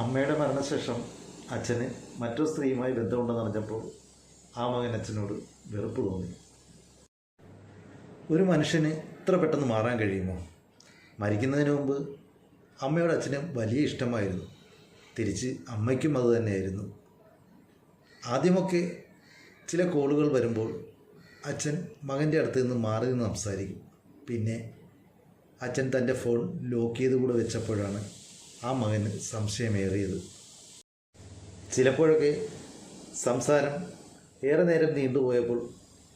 അമ്മയുടെ മരണശേഷം അച്ഛന് മറ്റൊരു സ്ത്രീയുമായി ബന്ധമുണ്ടെന്ന് അറിഞ്ഞപ്പോൾ ആ മകൻ അച്ഛനോട് വെറുപ്പ് തോന്നി. ഒരു മനുഷ്യന് ഇത്ര പെട്ടെന്ന് മാറാൻ കഴിയുമോ? മരിക്കുന്നതിന് മുമ്പ് അമ്മയോട് അച്ഛനും വലിയ ഇഷ്ടമായിരുന്നു. തിരിച്ച് അമ്മയ്ക്കും അത് തന്നെയായിരുന്നു. ആദ്യമൊക്കെ ചില കോളുകൾ വരുമ്പോൾ അച്ഛൻ മകന്റെ അടുത്ത് നിന്ന് മാറി നിന്ന് സംസാരിക്കും. പിന്നെ അച്ഛൻ തന്റെ ഫോൺ ലോക്ക് ചെയ്ത് കൂടെ വെച്ചപ്പോഴാണ് ആ മകന് സംശയമേറിയത്. ചിലപ്പോഴൊക്കെ സംസാരം ഏറെ നേരം നീണ്ടുപോയപ്പോൾ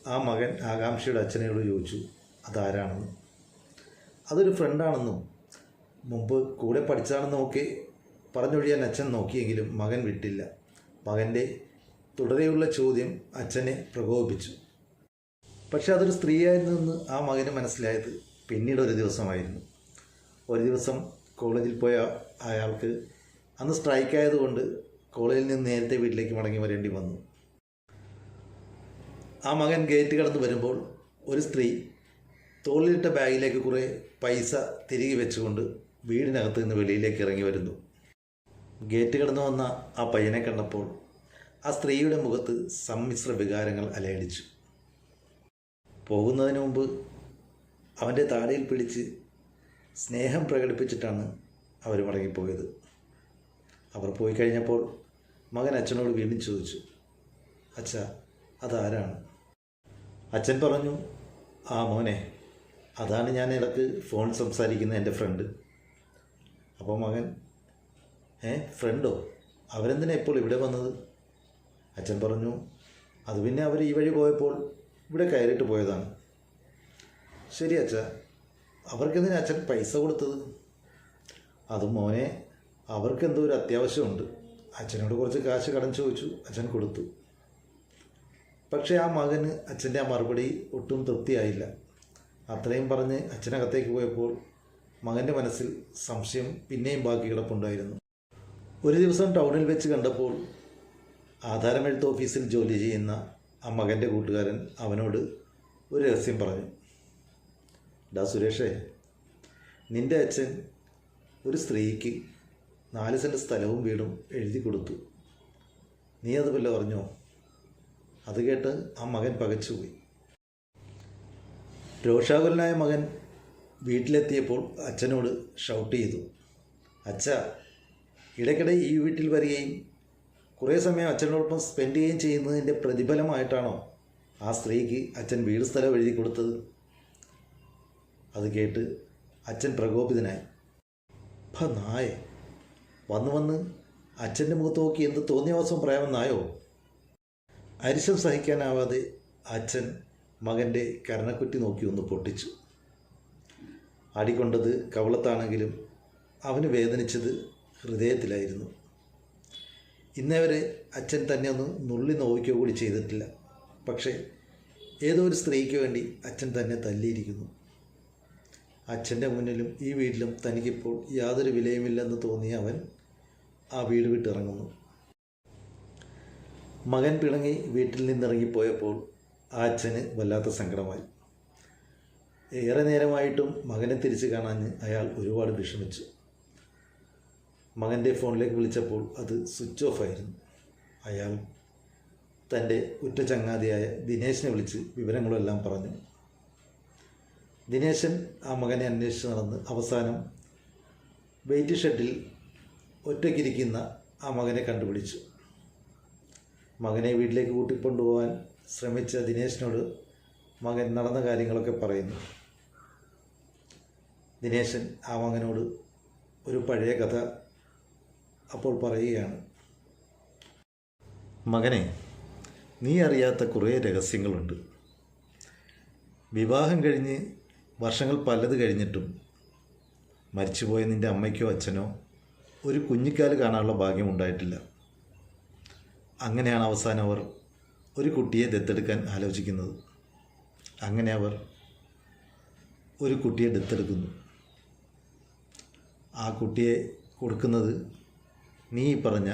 ആ മകൻ ആകാംക്ഷയുടെ അച്ഛനോട് ചോദിച്ചു അതാരാണെന്ന്? അതൊരു ഫ്രണ്ടാണെന്നും മുമ്പ് കൂടെ പഠിച്ചാണെന്നും ഒക്കെ പറഞ്ഞൊഴിയാൻ അച്ഛൻ നോക്കിയെങ്കിലും മകൻ വിട്ടില്ല. മകന്റെ തുടരെയുള്ള ചോദ്യം അച്ഛനെ പ്രകോപിപ്പിച്ചു. പക്ഷെ അതൊരു സ്ത്രീയായിരുന്നെന്ന് ആ മകന് മനസ്സിലായത് പിന്നീട് ഒരു ദിവസമായിരുന്നു. ഒരു ദിവസം കോളേജിൽ പോയ അയാൾക്ക് അന്ന് സ്ട്രൈക്ക് ആയതുകൊണ്ട് കോളേജിൽ നിന്ന് നേരത്തെ വീട്ടിലേക്ക് മടങ്ങി വരേണ്ടി വന്നു. ആ മകൻ ഗേറ്റ് കടന്ന് വരുമ്പോൾ ഒരു സ്ത്രീ തോളിലിട്ട ബാഗിലേക്ക് കുറേ പൈസ തിരികെ വെച്ചുകൊണ്ട് വീടിനകത്ത് നിന്ന് വെളിയിലേക്ക് ഇറങ്ങി വരുന്നു. ഗേറ്റ് കടന്നു വന്ന ആ പയ്യനെ കണ്ടപ്പോൾ ആ സ്ത്രീയുടെ മുഖത്ത് സമ്മിശ്ര വികാരങ്ങൾ അലയടിച്ചു. പോകുന്നതിന് മുമ്പ് അവന്റെ താടിയിൽ പിടിച്ച് സ്നേഹം പ്രകടിപ്പിച്ചിട്ടാണ് അവർ മടങ്ങിപ്പോയത്. അവർ പോയി കഴിഞ്ഞപ്പോൾ മകൻ അച്ഛനോട് വീണ്ടും ചോദിച്ചു അച്ഛ അതാരാണ്? അച്ഛൻ പറഞ്ഞു ആ മോനെ അതാണ് ഞാൻ ഇടയ്ക്ക് ഫോൺ സംസാരിക്കുന്ന എന്റെ ഫ്രണ്ട്. അപ്പോൾ മകൻ ഏ ഫ്രണ്ടോ? അവരെന്തിനാ ഇപ്പോൾ ഇവിടെ വന്നത്? അച്ഛൻ പറഞ്ഞു അത് പിന്നെ അവർ ഈ വഴി പോയപ്പോൾ ഇവിടെ കയറിയിട്ട് പോയതാണ്. ശരി അച്ഛ. അവർക്കെന്തിനാ അച്ഛൻ പൈസ കൊടുത്തത്? അത് മോനെ അവർക്കെന്തോ ഒരു അത്യാവശ്യമുണ്ട്. അച്ഛനോട് കുറച്ച് കാശ് കടം ചോദിച്ചു അച്ഛൻ കൊടുത്തു. പക്ഷേ ആ മകന് അച്ഛന്റെ ആ മറുപടി ഒട്ടും തൃപ്തിയായില്ല. അത്രയും പറഞ്ഞ് അച്ഛനകത്തേക്ക് പോയപ്പോൾ മകന്റെ മനസ്സിൽ സംശയം പിന്നെയും ബാക്കി കിടപ്പുണ്ടായിരുന്നു. ഒരു ദിവസം ടൗണിൽ വെച്ച് കണ്ടപ്പോൾ ആധാരമെഴുത്ത് ഓഫീസിൽ ജോലി ചെയ്യുന്ന ആ മകന്റെ കൂട്ടുകാരൻ അവനോട് ഒരു രഹസ്യം പറഞ്ഞു. ഡാ സുരേഷേ നിന്റെ അച്ഛൻ ഒരു സ്ത്രീക്ക് നാല് സെന്റ് സ്ഥലവും വീടും എഴുതി കൊടുത്തു. നീ അത് വല്ല പറഞ്ഞോ? അത് കേട്ട് ആ മകൻ പകച്ചുപോയി രോഷാകുലനായ മകൻ വീട്ടിലെത്തിയപ്പോൾ അച്ഛനോട് ഷൗട്ട് ചെയ്തു. അച്ഛ ഇടയ്ക്കിടെ ഈ വീട്ടിൽ വരികയും കുറേ സമയം അച്ഛനോടൊപ്പം സ്പെൻഡ് ചെയ്യുകയും ചെയ്യുന്നതിന്റെ പ്രതിഫലമായിട്ടാണോ ആ സ്ത്രീക്ക് അച്ഛൻ വീട് സ്ഥലം എഴുതി കൊടുത്തത്? അത് കേട്ട് അച്ഛൻ പ്രകോപിതനായി. ഭ നായ വന്ന് വന്ന് അച്ഛന്റെ മുഖത്ത് നോക്കി എന്ത് തോന്നിയവാസം പറയാമെന്നായോ അരിശം സഹിക്കാനാവാതെ അച്ഛൻ മകന്റെ കരണക്കുറ്റി നോക്കി ഒന്ന് പൊട്ടിച്ചു. അടികൊണ്ടത് കവളത്താണെങ്കിലും അവന് വേദനിച്ചത് ഹൃദയത്തിലായിരുന്നു. ഇന്നേവരെ അച്ഛൻ തന്നെ ഒന്ന് നുള്ളി നോവിക്കുക കൂടി ചെയ്തിട്ടില്ല. പക്ഷേ ഏതോ ഒരു സ്ത്രീക്ക് വേണ്ടി അച്ഛൻ തന്നെ തല്ലിയിരിക്കുന്നു. അച്ഛന്റെ മുന്നിലും ഈ വീട്ടിലും തനിക്കിപ്പോൾ യാതൊരു വിലയുമില്ലെന്ന് തോന്നിയ അവൻ ആ വീട് വിട്ടിറങ്ങുന്നു. മകൻ പിണങ്ങി വീട്ടിൽ നിന്നിറങ്ങിപ്പോയപ്പോൾ ആ അച്ഛന് വല്ലാത്ത സങ്കടമായി. ഏറെ നേരമായിട്ടും മകനെ തിരിച്ചു കാണാഞ്ഞ് അയാൾ ഒരുപാട് വിഷമിച്ചു. മകന്റെ ഫോണിലേക്ക് വിളിച്ചപ്പോൾ അത് സ്വിച്ച് ഓഫ് ആയിരുന്നു. അയാൾ തന്റെ ഉറ്റ ചങ്ങാതിയായ ദിനേശിനെ വിളിച്ച് വിവരങ്ങളെല്ലാം പറഞ്ഞു. ദിനേശൻ ആ മകനെ അന്വേഷിച്ച് നടന്ന് അവസാനം വെയിറ്റ് ഷെഡിൽ ഒറ്റയ്ക്കിരിക്കുന്ന ആ മകനെ കണ്ടുപിടിച്ചു. മകനെ വീട്ടിലേക്ക് കൂട്ടിക്കൊണ്ടുപോകാൻ ശ്രമിച്ച ദിനേശിനോട് മകൻ നടന്ന കാര്യങ്ങളൊക്കെ പറയുന്നു. ദിനേശൻ ആ മകനോട് ഒരു പഴയ കഥ അപ്പോൾ പറയുകയാണ്. മകനെ നീ അറിയാത്ത കുറേ രഹസ്യങ്ങളുണ്ട്. വിവാഹം കഴിഞ്ഞ് വർഷങ്ങൾ പലത് കഴിഞ്ഞിട്ടും മരിച്ചുപോയ നിന്റെ അമ്മയ്ക്കോ അച്ഛനോ ഒരു കുഞ്ഞിക്കാൽ കാണാനുള്ള ഭാഗ്യം ഉണ്ടായിട്ടില്ല. അങ്ങനെയാണ് അവസാനം അവർ ഒരു കുട്ടിയെ ദത്തെടുക്കാൻ ആലോചിക്കുന്നത്. അങ്ങനെ അവർ ഒരു കുട്ടിയെ ദത്തെടുക്കുന്നു. ആ കുട്ടിയെ കൊടുക്കുന്നത് നീ പറഞ്ഞ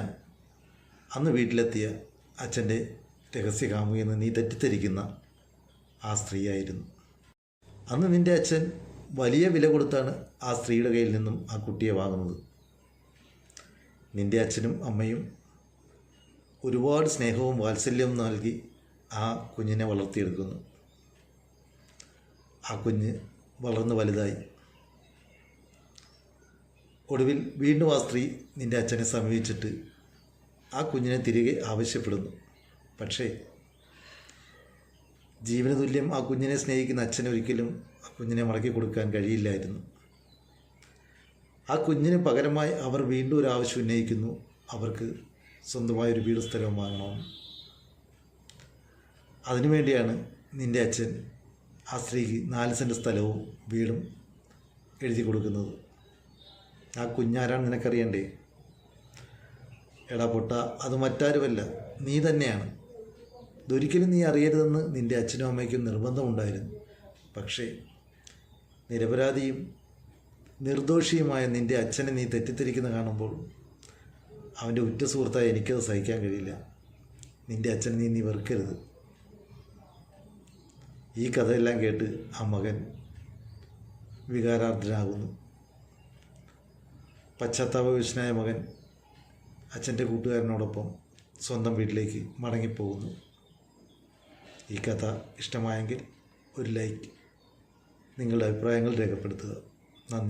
അന്ന് വീട്ടിലെത്തിയ അച്ഛന്റെ രഹസ്യകാമുകയെന്ന് നീ തെറ്റിദ്ധരിക്കുന്ന ആ സ്ത്രീയായിരുന്നു. അന്ന് നിന്റെ അച്ഛൻ വലിയ വില കൊടുത്താണ് ആ സ്ത്രീയുടെ കയ്യിൽ നിന്നും ആ കുട്ടിയെ വാങ്ങുന്നത്. നിന്റെ അച്ഛനും അമ്മയും ഒരുപാട് സ്നേഹവും വാത്സല്യവും നൽകി ആ കുഞ്ഞിനെ വളർത്തിയെടുക്കുന്നു. ആ കുഞ്ഞ് വളർന്ന് വലുതായി. ഒടുവിൽ വീണ്ടും ആ സ്ത്രീ നിന്റെ അച്ഛനെ സമീപിച്ചിട്ട് ആ കുഞ്ഞിനെ തിരികെ ആവശ്യപ്പെടുന്നു. പക്ഷേ ജീവന തുല്യം ആ കുഞ്ഞിനെ സ്നേഹിക്കുന്ന അച്ഛന് ഒരിക്കലും ആ കുഞ്ഞിനെ മടക്കി കൊടുക്കാൻ കഴിയില്ലായിരുന്നു. ആ കുഞ്ഞിന് പകരമായി അവർ വീണ്ടും ഒരു ആവശ്യം ഉന്നയിക്കുന്നു. അവർക്ക് സ്വന്തമായ ഒരു വീട് സ്ഥലവും വാങ്ങണമെന്ന് അതിനുവേണ്ടിയാണ് നിന്റെ അച്ഛൻ ആ സ്ത്രീക്ക് നാല് സെന്റ് സ്ഥലവും വീടും എഴുതി കൊടുക്കുന്നത്. ആ കുഞ്ഞാരാണ് നിനക്കറിയണ്ടേ? എടാ പൊട്ട അത് മറ്റാരുമല്ല. നീ തന്നെയാണ്. ഇതൊരിക്കലും നീ അറിയരുതെന്ന് നിന്റെ അച്ഛനും അമ്മയ്ക്കും നിർബന്ധമുണ്ടായിരുന്നു പക്ഷേ നിരപരാധിയും നിർദോഷിയുമായ നിന്റെ അച്ഛനെ നീ തെറ്റിദ്ധരിക്കുന്ന കാണുമ്പോൾ അവന്റെ ഉറ്റ സുഹൃത്തായി എനിക്കത് സഹിക്കാൻ കഴിയില്ല. നിന്റെ അച്ഛനെ നീ നീ വെറുക്കരുത്. ഈ കഥയെല്ലാം കേട്ട് ആ മകൻ വികാരാർദ്ധനാകുന്നു പശ്ചാത്താപവിശനായ മകൻ അച്ഛന്റെ കൂട്ടുകാരനോടൊപ്പം സ്വന്തം വീട്ടിലേക്ക് മടങ്ങിപ്പോകുന്നു. ഈ കഥ ഇഷ്ടമായെങ്കിൽ ഒരു ലൈക്ക് നിങ്ങളുടെ അഭിപ്രായങ്ങൾ രേഖപ്പെടുത്തുക. നന്ദി.